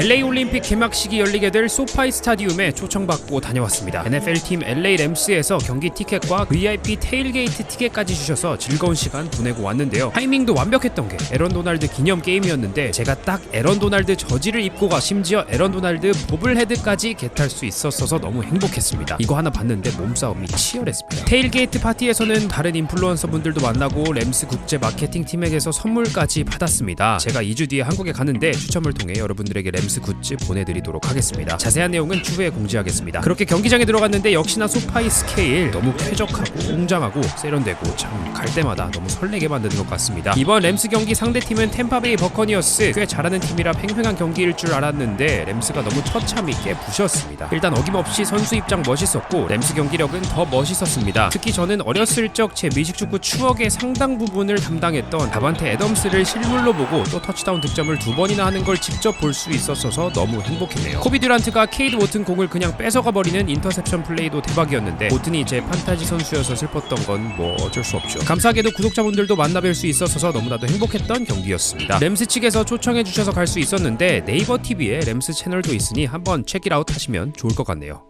LA 올림픽 개막식이 열리게 될 소파이 스타디움에 초청받고 다녀왔습니다. NFL 팀 LA 램스에서 경기 티켓과 VIP 테일게이트 티켓까지 주셔서 즐거운 시간 보내고 왔는데요. 타이밍도 완벽했던 게 에런 도날드 기념 게임이었는데 제가 딱 에런 도날드 저지를 입고가 심지어 에런 도날드 보블헤드까지 겟할 수 있었어서 너무 행복했습니다. 이거 하나 봤는데 몸싸움이 치열했습니다. 테일게이트 파티에서는 다른 인플루언서 분들도 만나고 램스 국제 마케팅 팀에게서 선물까지 받았습니다. 제가 2주 뒤에 한국에 가는데 추첨을 통해 여러분들에게 램스 굿즈 보내드리도록 하겠습니다. 자세한 내용은 추후에 공지하겠습니다. 그렇게 경기장에 들어갔는데 역시나 소파이 스케일 너무 쾌적하고 웅장하고 세련되고 참 갈 때마다 너무 설레게 만드는 것 같습니다. 이번 램스 경기 상대팀은 템파베이 버커니어스 꽤 잘하는 팀이라 팽팽한 경기일 줄 알았는데 램스가 너무 처참히 깨 부셨습니다. 일단 어김없이 선수 입장 멋있었고 램스 경기력은 더 멋있었습니다. 특히 저는 어렸을 적 제 미식축구 추억의 상당 부분을 담당했던 다반테 애덤스를 실물로 보고 또 터치다운 득점을 두 번이나 하는 걸 직접 볼 수 있 었어서 너무 행복했네요. 코비 듀란트가 케이드 모튼 공을 그냥 뺏어가 버리는 인터셉션 플레이도 대박이었는데 모튼이 제 판타지 선수여서 슬펐던 건 뭐 어쩔 수 없죠. 감사하게도 구독자분들도 만나뵐 수 있어서 너무나도 행복했던 경기였습니다. 램스 측에서 초청해 주셔서 갈 수 있었는데 네이버 TV에 램스 채널도 있으니 한번 체크아웃 하시면 좋을 것 같네요.